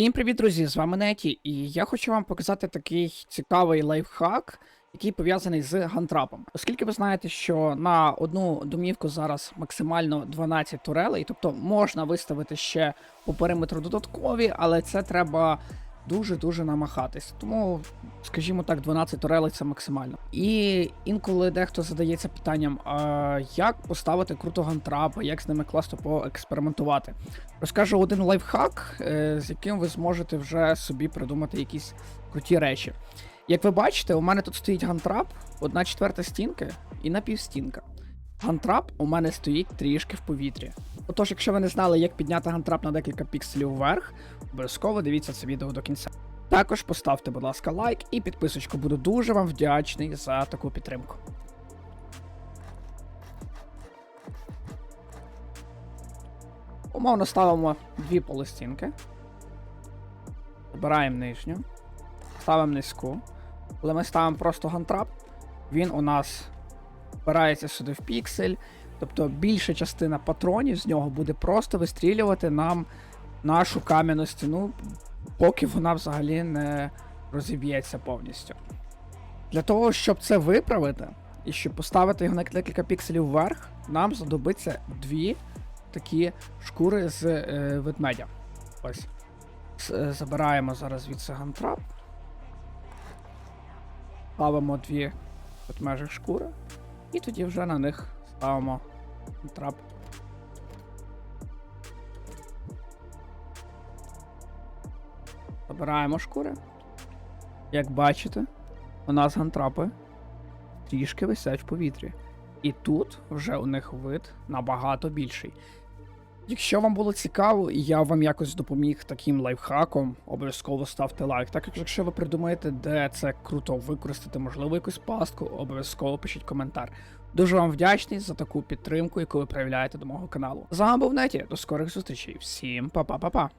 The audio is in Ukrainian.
Всім привіт, друзі! З вами Неті, і я хочу вам показати такий цікавий лайфхак, який пов'язаний з гантрапом. Оскільки ви знаєте, що на одну домівку зараз максимально 12 турелей, тобто можна виставити ще по периметру додаткові, але це треба дуже-дуже намахатись. Тому, скажімо так, 12 турелей це максимально. І інколи дехто задається питанням, а як поставити круто гантрапа, як з ними класно поекспериментувати. Розкажу один лайфхак, е, з яким ви зможете вже собі придумати якісь круті речі. Як ви бачите, у мене тут стоїть гантрап, одна четверта стінки і напівстінка. Гантрап у мене стоїть трішки в повітрі. Отож, якщо ви не знали, як підняти гантрап на декілька пікселів вверх, обов'язково дивіться це відео до кінця. Також поставте, будь ласка, лайк і підписочку. Буду дуже вам вдячний за таку підтримку. Умовно ставимо дві полистінки. Вибираємо нижню. Ставимо низьку. Коли ми ставимо просто гантрап, він у нас впирається сюди в піксель. Тобто більша частина патронів з нього буде просто вистрілювати нам нашу кам'яну стіну, поки вона взагалі не розіб'ється повністю. Для того, щоб це виправити, і щоб поставити його на декілька пікселів вверх, нам знадобиться дві такі шкури з е, ведмедя. Ось. Е, Забираємо зараз звідси гантрап. Ставимо дві ведмежих шкури. І тоді вже на них ставимо гантрап. Забираємо шкури. Як бачите, у нас гантрапи трішки висять в повітрі. І тут вже у них вид набагато більший. Якщо вам було цікаво і я вам якось допоміг таким лайфхаком, обов'язково ставте лайк. Так як якщо ви придумаєте, де це круто використати, можливо, якусь пастку, обов'язково пишіть коментар. Дуже вам вдячний за таку підтримку, яку ви проявляєте до мого каналу. З вами був Неті, до скорих зустрічей. Всім па-па-па-па.